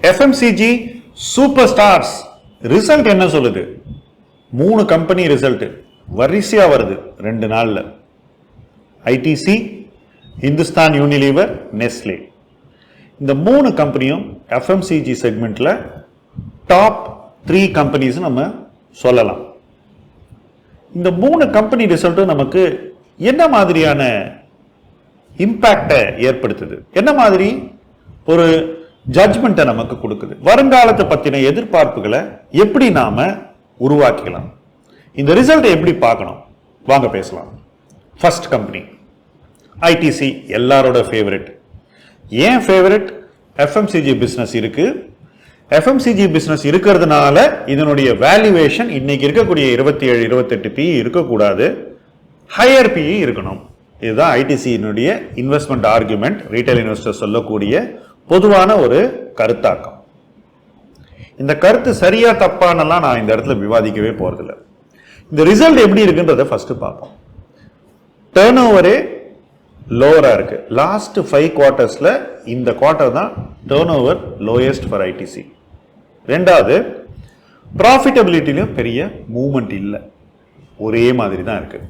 FMCG super stars result என்ன சொல்லுது? மூணு கம்பெனி ரிசல்ட் வரிசையாக வருது ரெண்டு நாளில். ஐடிசி இந்துஸ்தான் யூனிலீவர் நெஸ்லே இந்த மூணு கம்பெனியும் எஃப்எம்சிஜி செக்மெண்ட்டில் டாப் த்ரீ கம்பெனிஸ் நம்ம சொல்லலாம். இந்த மூணு கம்பெனி ரிசல்ட்டும் நமக்கு என்ன மாதிரியான இம்பேக்டை ஏற்படுத்துது? என்ன மாதிரி? ஒரு ஜட்ஜ்மெண்ட்டை நமக்கு கொடுக்குது. வருங்காலத்தை பற்றின எதிர்பார்ப்புகளை எப்படி நாம் உருவாக்கிக்கலாம்? இந்த ரிசல்ட்டை எப்படி பார்க்கணும்? வாங்க பேசலாம். ஃபர்ஸ்ட் கம்பெனி ஐடிசி எல்லாரோட ஃபேவரட் ஏன் ஃபேவரட் எஃப்எம்சிஜி பிஸ்னஸ் இருக்குது எஃப்எம்சிஜி பிஸ்னஸ் இருக்கிறதுனால இதனுடைய வேல்யூவேஷன் இன்னைக்கு இருக்கக்கூடிய இருபத்தி ஏழு இருபத்தெட்டு பி இருக்கக்கூடாது. ஹையர் பிஇ இருக்கணும். இதுதான் ஐடிசியினுடைய இன்வெஸ்ட்மெண்ட் ஆர்குமெண்ட் ரீட்டைல் இன்வெஸ்டர் சொல்லக்கூடிய பொதுவான ஒரு கருத்தாக்கம். இந்த கருத்து சரியா தப்பானலாம் நான் இந்த இடத்துல விவாதிக்கவே போறதில்ல. இந்த ரிசல்ட் எப்படி இருக்குன்றத ஃபர்ஸ்ட் பார்ப்போம். டேர்ன் ஓவரே லோவரா இருக்கு. லாஸ்ட் ஃபைவ் குவார்ட்டர்ஸ்ல இந்த குவார்ட்டர் தான் turn over lowest for ITC ரெண்டாவது ப்ராஃபிட்டபிலிட்டிலையும் பெரிய மூமெண்ட் இல்லை. ஒரே மாதிரி தான் இருக்கு.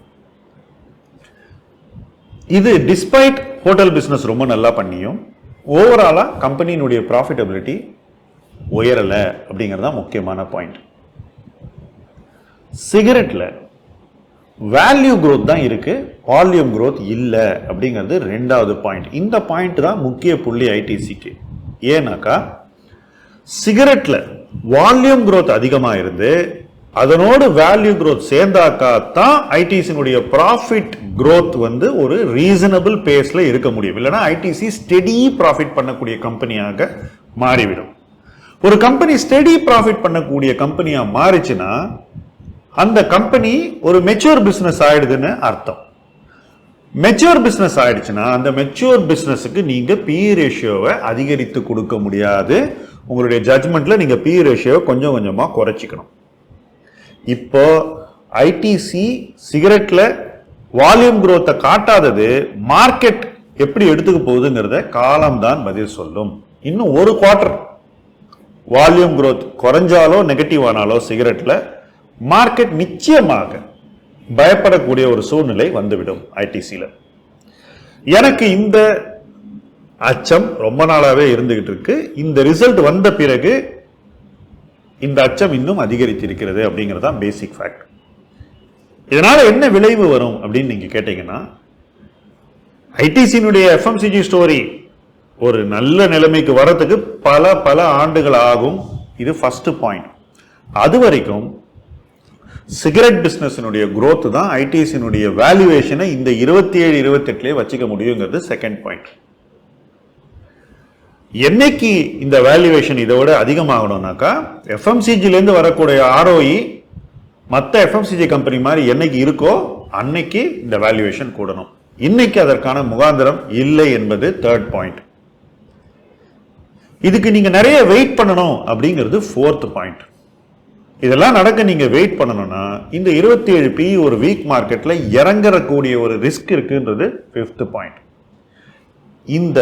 இது டிஸ்பைட் ஹோட்டல் பிஸ்னஸ் ரொம்ப நல்லா பண்ணியும் ஓவராலாக கம்பெனியினுடைய ப்ராஃபிட்டபிலிட்டி உயரல அப்படிங்கிறது தான் முக்கியமான பாயிண்ட் சிகரெட்டில் வேல்யூ க்ரோத் தான் இருக்குது வால்யூம் க்ரோத் இல்லை அப்படிங்கிறது ரெண்டாவது பாயிண்ட் இந்த பாயிண்ட் தான் முக்கிய புள்ளி ஐடிசிக்கு ஏன்னாக்கா சிகரெட்டில் வால்யூம் க்ரோத் அதிகமாக இருந்து அதனோடு வேல்யூ க்ரோத் சேர்ந்தாக்கா தான் ஐடிசினுடைய ப்ராஃபிட் க்ரோத் வந்து ஒரு ரீசனபிள் பேஸில் இருக்க முடியும். இல்லைன்னா ஐடிசி ஸ்டெடி ப்ராஃபிட் பண்ணக்கூடிய கம்பெனியாக மாறிவிடும். ஒரு கம்பெனி ஸ்டெடி ப்ராஃபிட் பண்ணக்கூடிய கம்பெனியாக மாறிச்சுன்னா அந்த கம்பெனி ஒரு மெச்சூர் பிஸ்னஸ் ஆயிடுதுன்னு அர்த்தம். மெச்சூர் பிஸ்னஸ் ஆயிடுச்சுன்னா அந்த மெச்சூர் பிஸ்னஸுக்கு நீங்கள் பி ரேஷியோவை அதிகரித்து கொடுக்க முடியாது. உங்களுடைய ஜட்மெண்ட்டில் நீங்கள் பி ரேஷியோவை கொஞ்சம் கொஞ்சமாக குறைச்சிக்கணும். இப்போ ஐடிசி சிகரெட்ல வால்யூம் குரோத்தை காட்டாதது மார்க்கெட் எப்படி எடுத்துக்க போகுதுங்கிறத காலம்தான் பதில் சொல்லும். இன்னும் ஒரு குவார்டர் வால்யூம் குரோத் குறைஞ்சாலோ நெகட்டிவ் ஆனாலோ சிகரெட்டில் மார்க்கெட் நிச்சயமாக பயப்படக்கூடிய ஒரு சூழ்நிலை வந்துவிடும் ஐடிசியில் எனக்கு இந்த அச்சம் ரொம்ப நாளாகவே இருந்துகிட்டு இருக்கு. இந்த ரிசல்ட் வந்த பிறகு இந்த அச்சம் இன்னும் அதிகரித்திருக்கிறது அப்படிங்கிறது தான் பேசிக் ஃபேக்ட் இதனால் என்ன விளைவு வரும் அப்படின்னு நீங்கள் கேட்டீங்கன்னா ஐடிசியினுடைய எஃப்எம்சிஜி ஸ்டோரி ஒரு நல்ல நிலைமைக்கு வரத்துக்கு பல பல ஆண்டுகள் ஆகும். இது ஃபஸ்ட்டு பாயிண்ட் அது வரைக்கும் சிகரெட் பிஸ்னஸினுடைய குரோத் தான் ஐடிசியினுடைய வேல்யூவேஷனை இந்த இருபத்தி ஏழு இருபத்தெட்டுலேயே வச்சுக்க முடியுங்கிறது செகண்ட் பாயிண்ட் என்னைக்கு இந்த வேல்யூவேஷன் இதை விட அதிகமாகணும்னாக்கா எஃப்எம்சிஜிலேருந்து வரக்கூடிய ஆர்ஓஇ மற்ற எஃப்எம்சிஜி கம்பெனி மாதிரி என்னைக்கு இருக்கோ அன்னைக்கு இந்த வேல்யூவேஷன் கூடணும். இன்னைக்கு அதற்கான முகாந்திரம் இல்லை என்பது தேர்ட் பாயிண்ட் இதுக்கு நீங்க நிறைய வெயிட் பண்ணணும் அப்படிங்கிறது ஃபோர்த் பாயிண்ட் இதெல்லாம் நடக்க நீங்க வெயிட் பண்ணணும்னா இந்த இருபத்தி ஏழு பி ஒரு வீக் மார்க்கெட்டில் இறங்கறக்கூடிய ஒரு ரிஸ்க் இருக்குன்றது ஃபிஃப்த் பாயிண்ட் இந்த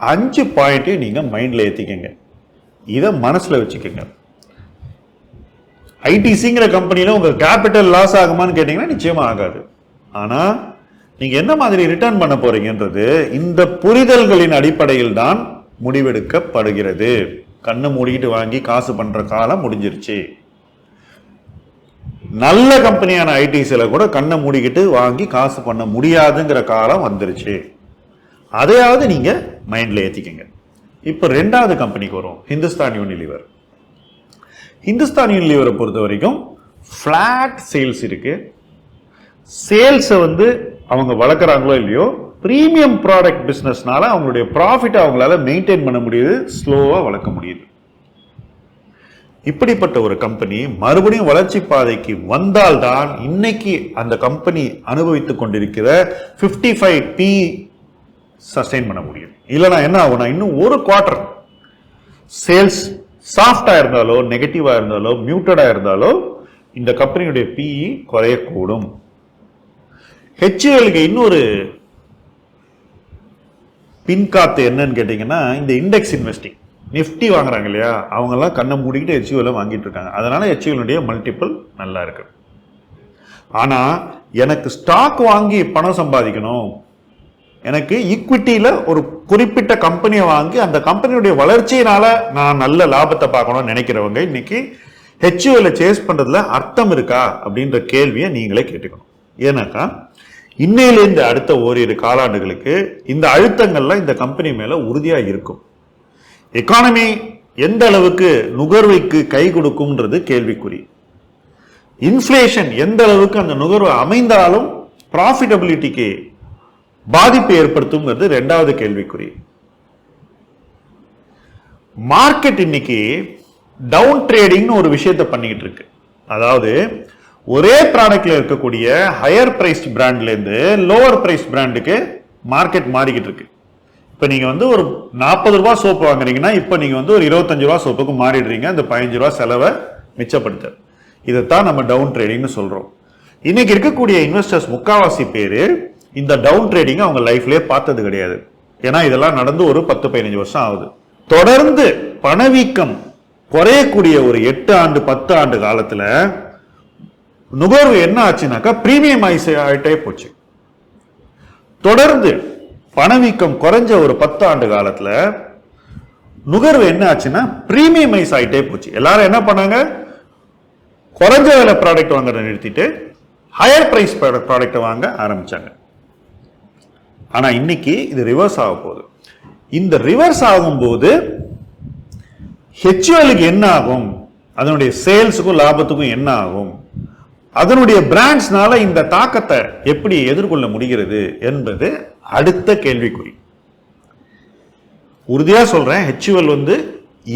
அஞ்சு பாயிண்ட்டையும் நீங்கள் மைண்டில் ஏற்றிக்கங்க இதை மனசில் வச்சுக்கோங்க. ஐடிசிங்கிற கம்பெனியில் உங்கள் கேபிட்டல் லாஸ் ஆகுமான்னு கேட்டிங்கன்னா நிச்சயமாக ஆகாது. ஆனால் நீங்கள் என்ன மாதிரி ரிட்டர்ன் பண்ண போகிறீங்கன்றது இந்த புரிதல்களின் அடிப்படையில் தான் முடிவெடுக்கப்படுகிறது. கண்ணு மூடிக்கிட்டு வாங்கி காசு பண்ணுற காலம் முடிஞ்சிருச்சு. நல்ல கம்பெனியான ஐடிசியில் கூட கண்ணை மூடிக்கிட்டு வாங்கி காசு பண்ண முடியாதுங்கிற காலம் வந்துருச்சு. அதையாவது நீங்கள் மைண்டில் ஏற்றிக்கங்க இப்போ ரெண்டாவது கம்பெனிக்கு வரும். ஹிந்துஸ்தான் யூனிலிவர் ஹிந்துஸ்தான் யூனிலிவரை பொறுத்த வரைக்கும் ஃப்ளாட் சேல்ஸ் இருக்குது சேல்ஸை வந்து அவங்க வளர்க்குறாங்களோ இல்லையோ ப்ரீமியம் ப்ராடக்ட் பிஸ்னஸ்னால அவங்களுடைய ப்ராஃபிட்டை அவங்களால மெயின்டைன் பண்ண முடியுது ஸ்லோவாக வளர்க்க முடியுது. இப்படிப்பட்ட ஒரு கம்பெனி மறுபடியும் வளர்ச்சி பாதைக்கு வந்தால்தான் இன்னைக்கு அந்த கம்பெனி அனுபவித்துக் கொண்டிருக்கிற 55 ஃபைவ் பி சஸ்டெயின் பண்ண முடியும். இல்லைனா என்ன ஆகும்னா இன்னும் ஒரு குவார்டர் சேல்ஸ் சாஃப்டாக இருந்தாலோ நெகட்டிவாக இருந்தாலோ மியூட்டடாக இருந்தாலோ இந்த கம்பெனியுடைய பிஇ குறையக்கூடும். ஹெச்ஏலுக்கு இன்னொரு பின்காத்து என்னன்னு கேட்டிங்கன்னா இந்த இண்டெக்ஸ் இன்வெஸ்டிங் நிஃப்டி வாங்குறாங்க இல்லையா? அவங்கெல்லாம் கண்ணை மூடிக்கிட்டு ஹெச்யூவில் வாங்கிட்டு இருக்காங்க. அதனால ஹெச்யூலுடைய மல்டிபிள் நல்லா இருக்கு. ஆனால் எனக்கு ஸ்டாக் வாங்கி பணம் சம்பாதிக்கணும் எனக்கு ஈக்விட்டியில ஒரு குறிப்பிட்ட கம்பெனியை வாங்கி அந்த கம்பெனியுடைய வளர்ச்சியினால நான் நல்ல லாபத்தை பார்க்கணும்னு நினைக்கிறவங்க இன்னைக்கு ஹெச்யூஎல்ல சேஸ் பண்றதுல அர்த்தம் இருக்கா அப்படின்ற கேள்வியை நீங்களே கேட்டுக்கணும். ஏன்னாக்கா இன்னையிலேருந்து அடுத்த ஓரிரு காலாண்டுகளுக்கு இந்த அழுத்தங்கள்லாம் இந்த கம்பெனி மேல உறுதியா இருக்கும். எக்கானமி எந்த அளவுக்கு நுகர்வைக்கு கை கொடுக்கும்ன்றது கேள்விக்குறி. இன்ஃப்ளேஷன் எந்த அளவுக்கு அந்த நுகர்வு அமைந்தாலும் ப்ராஃபிட்டபிலிட்டிக்கு பாதிப்பை ஏற்படுத்துங்கிறது ரெண்டாவது கேள்விக்குறி. மார்க்கெட் இன்னைக்கு டவுன் ட்ரேடிங்னு ஒரு விஷயத்தை பண்ணிக்கிட்டு இருக்கு. அதாவது ஒரே ப்ராடக்ட்ல இருக்கக்கூடிய ஹையர் பிரைஸ்ட் பிராண்ட்லேருந்து லோவர் பிரைஸ் பிராண்டுக்கு மார்க்கெட் மாறிக்கிட்டு இருக்கு. இப்போ நீங்கள் வந்து ஒரு நாற்பது ரூபா சோப்பு வாங்குறீங்கன்னா இப்போ நீங்கள் வந்து ஒரு இருபத்தஞ்சு ரூபா சோப்புக்கு மாறிடுறீங்க. அந்த பதினஞ்சு ரூபா செலவை மிச்சப்படுத்த இதைத்தான் நம்ம டவுன் ட்ரேடிங்னு சொல்கிறோம் இன்னைக்கு இருக்கக்கூடிய இன்வெஸ்டர்ஸ் முக்காவாசி பேர் இந்த டவுன் ட்ரேடிங் அவங்க லைஃப்லயே பார்த்தது கிடையாது. ஏன்னா இதெல்லாம் நடந்து ஒரு பத்து பதினஞ்சு வருஷம் ஆகுது. தொடர்ந்து பணவீக்கம் குறையக்கூடிய ஒரு எட்டு ஆண்டு பத்து ஆண்டு காலத்தில் நுகர்வு என்ன ஆச்சுனாக்கா பிரீமியம் ஆகிட்டே போச்சு. தொடர்ந்து பணவீக்கம் குறைஞ்ச ஒரு பத்து ஆண்டு காலத்தில் நுகர்வு என்ன ஆச்சுன்னா மைஸ் ஆகிட்டே போச்சு. எல்லாரும் என்ன பண்ணாங்க? குறைஞ்ச விலை ப்ராடக்ட் வாங்குறத நிறுத்திட்டு ஹையர் ப்ரைஸ் ப்ராடக்ட் வாங்க ஆரம்பிச்சாங்க. ஆனால் இன்னைக்கு இது ரிவர்ஸ் ஆக போகுது. இந்த ரிவர்ஸ் ஆகும்போது ஹெச்யூஎலுக்கு என்ன ஆகும்? அதனுடைய சேல்ஸுக்கும் லாபத்துக்கும் என்ன ஆகும்? அதனுடைய பிராண்ட்ஸ்னால இந்த தாக்கத்தை எப்படி எதிர்கொள்ள முடிகிறது என்பது அடுத்த கேள்விக்குறி. உறுதியாக சொல்கிறேன் ஹெச்யூஎல் வந்து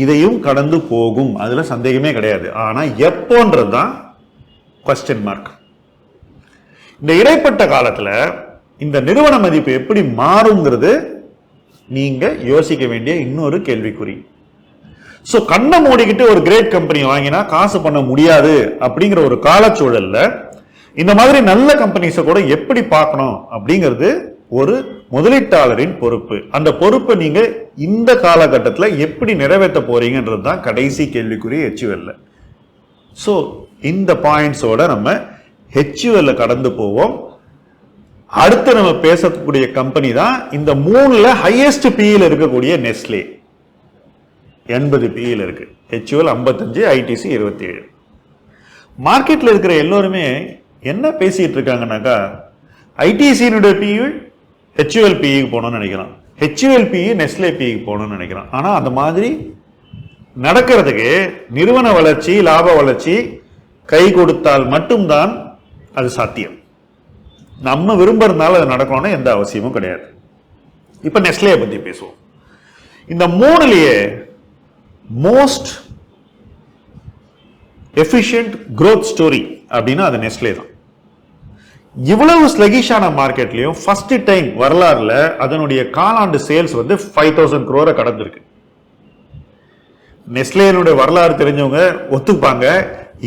இதையும் கடந்து போகும். அதில் சந்தேகமே கிடையாது. ஆனால் எப்போன்றது தான் கொஸ்டின் மார்க் இந்த இடைப்பட்ட காலத்தில் இந்த நிறுவன மதிப்பு எப்படி மாறுங்கிறது நீங்க யோசிக்க வேண்டிய இன்னொரு கேள்விக்குறி. ஸோ கண்ணை மூடிக்கிட்டு ஒரு கிரேட் கம்பெனி வாங்கினா காசு பண்ண முடியாது அப்படிங்கிற ஒரு காலச்சூழல்ல இந்த மாதிரி நல்ல கம்பெனிஸை கூட எப்படி பார்க்கணும் அப்படிங்கிறது ஒரு முதலீட்டாளரின் பொறுப்பு. அந்த பொறுப்பை நீங்க இந்த காலகட்டத்தில் எப்படி நிறைவேற்ற போறீங்கன்றது தான் கடைசி கேள்விக்குறி ஹெச்யூஎல்ல ஸோ இந்த பாயிண்ட்ஸோட நம்ம ஹெச்யூஎல்ல கடந்து போவோம். அடுத்து நம்ம பேசக்கூடிய கம்பெனி தான் இந்த மூணுல ஹையஸ்ட் பியில் இருக்கக்கூடிய நெஸ்லே எண்பது பியில் இருக்கு. ஹெச்யூஎல் ஐம்பத்தஞ்சு ஐடிசி இருபத்தி ஏழு மார்க்கெட்டில் இருக்கிற எல்லோருமே என்ன பேசிட்டு இருக்காங்கனாக்கா ஐடிசியினுடைய பிஇ ஹெச்யூஎல் பிஇக்கு போகணும்னு நினைக்கிறான் ஹெச்யூஎல் பிஇ நெஸ்லே பிஇக்கு போகணும்னு நினைக்கிறான் ஆனால் அந்த மாதிரி நடக்கிறதுக்கு நிறுவன வளர்ச்சி லாப வளர்ச்சி கை கொடுத்தால் மட்டும்தான் அது சாத்தியம். நம்ம விரும்புறதுனால அது நடக்கணும்னு எந்த அவசியமும் கிடையாது. இப்போ நெஸ்லேயை பற்றி பேசுவோம். இந்த மூணுலேயே மோஸ்ட் எஃபிஷியன்ட் க்ரோத் ஸ்டோரி அப்படின்னா அது நெஸ்லே தான். இவ்வளவு ஸ்லகிஷான மார்க்கெட்லேயும் ஃபர்ஸ்ட் டைம் வரலாறுல அதனுடைய காலாண்டு சேல்ஸ் வந்து ஃபைவ் தௌசண்ட் குரோரை கடந்திருக்கு. நெஸ்லேனுடைய வரலாறு தெரிஞ்சவங்க ஒத்துப்பாங்க.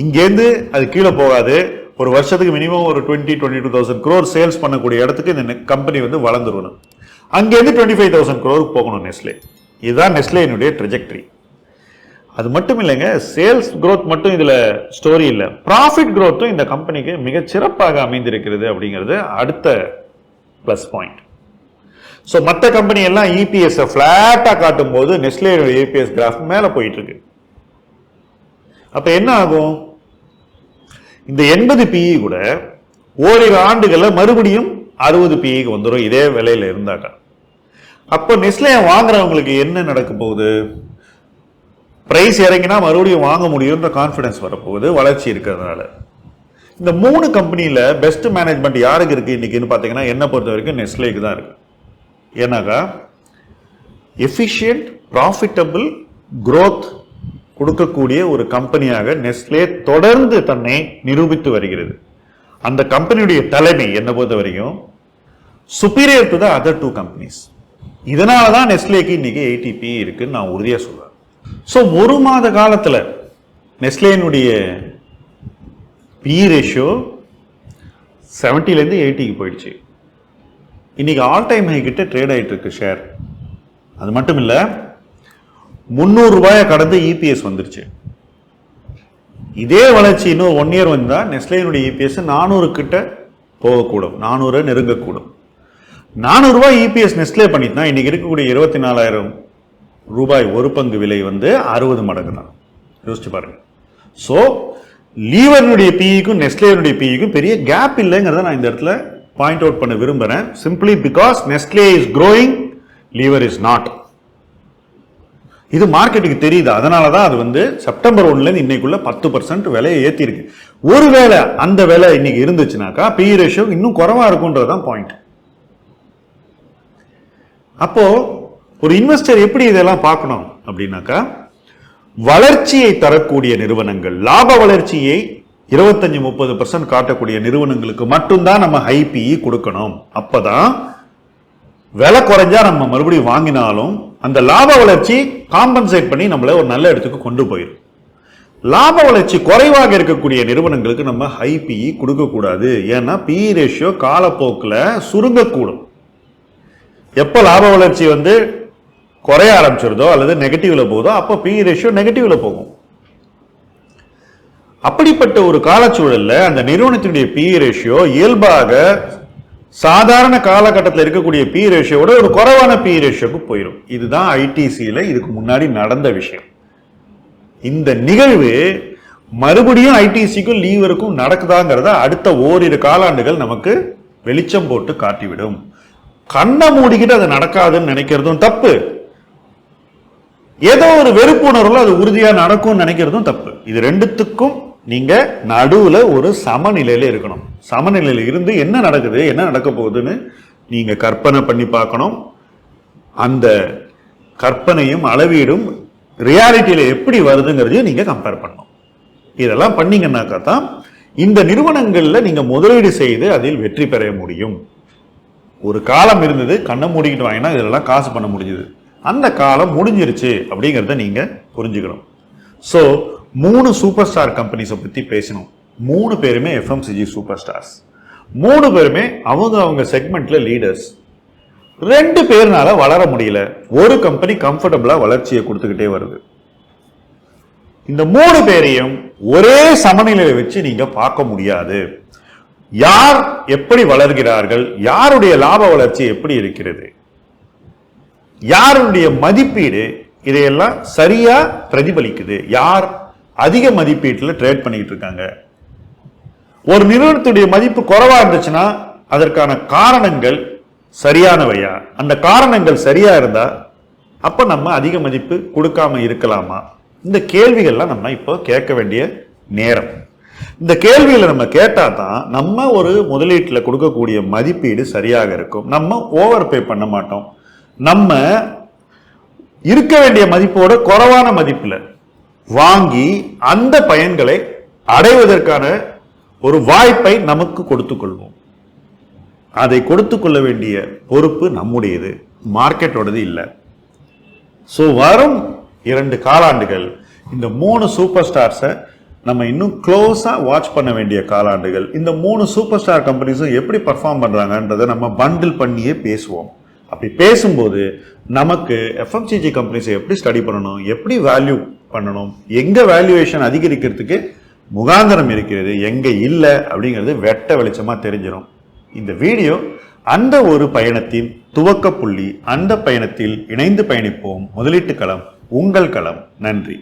இங்கேருந்து அது கீழே போகாது. ஒரு வருஷத்துக்கு மினிமம் ஒரு twenty twenty two thousand crore sales பண்ணக்கூடிய இடத்துக்கு இந்த கம்பெனி வந்து வளர்ந்துருவணும் அங்கேருந்து டுவெண்ட்டி ஃபைவ் தௌசண்ட் க்ரோருக்கு போகணும் நெஸ்லே. இதுதான் நெஸ்லேனுடைய ட்ரெஜெக்டரி அது மட்டும் இல்லைங்க சேல்ஸ் க்ரோத் மட்டும் இதில் ஸ்டோரி இல்லை. ப்ராஃபிட் க்ரோத்தும் இந்த கம்பெனிக்கு மிக சிறப்பாக அமைந்திருக்கிறது அப்படிங்கிறது அடுத்த ப்ளஸ் பாயிண்ட் ஸோ மற்ற கம்பெனி எல்லாம் E இபிஎஸ் காட்டும் போது நெஸ்லே இபிஎஸ் கிராஃப் மேலே போயிட்டு இருக்கு. என்ன ஆகும்? இந்த எண்பது பிஇ கூட ஓரிரு ஆண்டுகளில் மறுபடியும் அறுபது பிஇக்கு வந்துடும் இதே விலையில இருந்தாக்கா. அப்போ நெஸ்லே வாங்குறவங்களுக்கு என்ன நடக்க போகுது? பிரைஸ் இறங்கினா மறுபடியும் வாங்க முடியுன்ற கான்ஃபிடன்ஸ் வரப்போகுது வளர்ச்சி இருக்கிறதுனால. இந்த மூணு கம்பெனியில் பெஸ்ட் மேனேஜ்மெண்ட் யாருக்கு இருக்குது இன்னைக்குன்னு பார்த்தீங்கன்னா என்னை பொறுத்த வரைக்கும் நெஸ்லேக்கு தான் இருக்கு. ஏன்னாக்கா எஃபிஷியன்ட் ப்ராஃபிட்டபிள் க்ரோத் கொடுக்கக்கூடிய ஒரு கம்பெனியாக நெஸ்லே தொடர்ந்து தன்னை நிரூபித்து வருகிறது. அந்த கம்பெனியுடைய தலைமை என்னை பொறுத்த வரைக்கும்? Superior to the other two companies இதனால தான் நெஸ்லேக்கு இன்னைக்கு ஏடிபி இருக்குன்னு நான் உறுதியாக சொல்கிறேன் ஸோ ஒரு மாத காலத்தில் நெஸ்லேனுடைய பி ரேஷியோ செவன்ட்டிலேருந்து எயிட்டிக்கு போயிடுச்சு. இன்னைக்கு ஆல் டைம் ஹை கிட்ட ட்ரேட் ஆகிட்டு இருக்கு ஷேர் அது மட்டும் இல்லை முந்நூறு ரூபாயை கடந்து இபிஎஸ் வந்துருச்சு. இதே வளர்ச்சி இன்னும் ஒன் இயர் வந்தால் நெஸ்லேனுடைய இபிஎஸ் நானூறு கிட்ட போகக்கூடும். நானூறு நெருங்கக்கூடும். நானூறுரூவா இபிஎஸ் நெஸ்லே பண்ணிட்டுனா இன்றைக்கி இருக்கக்கூடிய இருபத்தி நாலாயிரம் ரூபாய் ஒரு பங்கு விலை வந்து அறுபது மடங்கு தான். யோசிச்சு பாருங்க. ஸோ லீவர்னுடைய பிஇக்கும் நெஸ்லேனுடைய பிஇக்கும் பெரிய கேப் இல்லைங்கிறத நான் இந்த இடத்துல பாயிண்ட் அவுட் பண்ண விரும்புகிறேன் simply because Nestle is growing Lever is not இது மார்க்கெட்டுக்கு தெரியுது? அதனால தான் அது வந்து செப்டம்பர் ஒன்லேருந்து இன்னைக்குள்ள பத்து பர்சன்ட் விலையை ஏற்றிருக்கு ஒருவேளை அந்த விலை இன்னைக்கு இருந்துச்சுனாக்கா பி ரேஷியோ இன்னும் குறைவா இருக்குன்றது தான் பாயிண்ட் அப்போ ஒரு இன்வெஸ்டர் எப்படி இதெல்லாம் பார்க்கணும் அப்படின்னாக்கா வளர்ச்சியை தரக்கூடிய நிறுவனங்கள் லாப வளர்ச்சியை இருபத்தஞ்சு முப்பது பர்சன்ட் காட்டக்கூடிய நிறுவனங்களுக்கு மட்டும்தான் நம்ம ஹைபிஇ கொடுக்கணும். அப்போதான் விலை குறைஞ்சா நம்ம மறுபடியும் வாங்கினாலும் அந்த லாப வளர்ச்சி காம்பன்சேட் பண்ணி நம்மளை ஒரு நல்ல இடத்துக்கு கொண்டு போயிடும் லாப வளர்ச்சி குறைவாக இருக்கக்கூடிய நிறுவனங்களுக்கு நம்ம ஹை பிஇ கொடுக்கக்கூடாது ஏன்னா பிஇ ரேஷியோ காலப்போக்கில் சுருங்கக்கூடும். எப்போ லாப வளர்ச்சி வந்து குறைய ஆரம்பிச்சிருதோ அல்லது நெகட்டிவில் போகுதோ அப்போ பிஇ ரேஷியோ நெகட்டிவில் போகும். அப்படிப்பட்ட ஒரு காலச்சூழலில் அந்த நிறுவனத்தினுடைய பிஇ ரேஷியோ இயல்பாக சாதாரண காலகட்டத்தில் இருக்கக்கூடிய பி ரேஷியோட ஒரு குறைவான பி ரேஷியோக்கு போயிடும் இதுதான் ஐடிசியில் இதுக்கு முன்னாடி நடந்த விஷயம். இந்த நிகழ்வு மறுபடியும் ஐடிசிக்கும் லீவருக்கும் நடக்குதாங்கிறத அடுத்த ஓரிரு காலாண்டுகள் நமக்கு வெளிச்சம் போட்டு காட்டிவிடும். கண்ணை மூடிக்கிட்டு அது நடக்காதுன்னு நினைக்கிறதும் தப்பு. ஏதோ ஒரு வெறுப்புணர்வுல அது உறுதியாக நடக்கும்னு நினைக்கிறதும் தப்பு. இது ரெண்டுத்துக்கும் நீங்கள் நடுவில் ஒரு சமநிலையில் இருக்கணும். சமநிலையில் இருந்து என்ன நடக்குது என்ன நடக்க போகுதுன்னு நீங்கள் கற்பனை பண்ணி பார்க்கணும். அந்த கற்பனையும் அளவீடும் ரியாலிட்டியில் எப்படி வருதுங்கிறதையும் நீங்கள் கம்பேர் பண்ணணும். இதெல்லாம் பண்ணீங்கன்னாக்கா தான் இந்த நிறுவனங்களில் நீங்கள் முதலீடு செய்து அதில் வெற்றி பெற முடியும். ஒரு காலம் இருந்தது கண்ணை மூடிக்கிட்டு வாங்கினா இதெல்லாம் காசு பண்ண முடிஞ்சுது. அந்த காலம் முடிஞ்சிருச்சு அப்படிங்கிறத நீங்கள் புரிஞ்சுக்கணும். ஸோ மூணு சூப்பர் ஸ்டார் கம்பெனிஸை பற்றி பேசணும். மூணு பேருமே எஃப்எம்சிஜி சூப்பர் ஸ்டார்ஸ் மூணு பேருமே அவங்க அவங்க செக்மெண்ட்ல லீடர்ஸ் ரெண்டு பேர்னால வளர முடியல. ஒரு கம்பெனி கம்ஃபர்டபுளா வளர்ச்சியை கொடுத்துக்கிட்டே வருது. இந்த மூணு பேரையும் ஒரே சமநிலையில வச்சு நீங்க பார்க்க முடியாது. யார் எப்படி வளர்கிறார்கள்? யாருடைய லாப வளர்ச்சி எப்படி இருக்கிறது? யாருடைய மதிப்பீடு? இதையெல்லாம் சரியா பிரதிபலிக்குது. யார் அதிக மதிப்பீட்டில் ட்ரேட் பண்ணிக்கிட்டு இருக்காங்க. ஒரு நிறுவனத்துடைய மதிப்பு குறைவாக இருந்துச்சுன்னா அதற்கான காரணங்கள் சரியானவையா? அந்த காரணங்கள் சரியாக இருந்தால் அப்போ நம்ம அதிக மதிப்பு கொடுக்காம இருக்கலாமா? இந்த கேள்விகள்லாம் நம்ம இப்போ கேட்க வேண்டிய நேரம். இந்த கேள்விகளை நம்ம கேட்டால் தான் நம்ம ஒரு முதலீட்டில் கொடுக்கக்கூடிய மதிப்பீடு சரியாக இருக்கும். நம்ம ஓவர் பே பண்ண மாட்டோம். நம்ம இருக்க வேண்டிய மதிப்போட குறைவான மதிப்பில் வாங்கி அந்த பயன்களை அடைவதற்கான ஒரு வாய்ப்பை நமக்கு கொடுத்து கொள்வோம். அதை கொடுத்து கொள்ள வேண்டிய பொறுப்பு நம்முடையது மார்க்கெட்டோடது இல்லை. ஸோ வரும் இரண்டு காலாண்டுகள் இந்த மூணு சூப்பர் ஸ்டார்ஸை நம்ம இன்னும் க்ளோஸாக வாட்ச் பண்ண வேண்டிய காலாண்டுகள் இந்த மூணு சூப்பர் ஸ்டார் கம்பெனிஸும் எப்படி பர்ஃபார்ம் பண்ணுறாங்கன்றதை நம்ம பண்டில் பண்ணியே பேசுவோம். அப்படி பேசும்போது நமக்கு எஃப்எம்சிஜி கம்பெனிஸை எப்படி ஸ்டடி பண்ணணும் எப்படி வேல்யூ பண்ணணும். எங்கே வேல்யூவேஷன் அதிகரிக்கிறதுக்கு முகாந்திரம் இருக்கிறது. எங்கே இல்லை அப்படிங்கிறது வெட்ட வெளிச்சமாக தெரிஞ்சிடும் இந்த வீடியோ அந்த ஒரு பயணத்தின் துவக்க புள்ளி அந்த பயணத்தில் இணைந்து பயணிப்போம். முதலீட்டு களம் உங்கள் களம். நன்றி.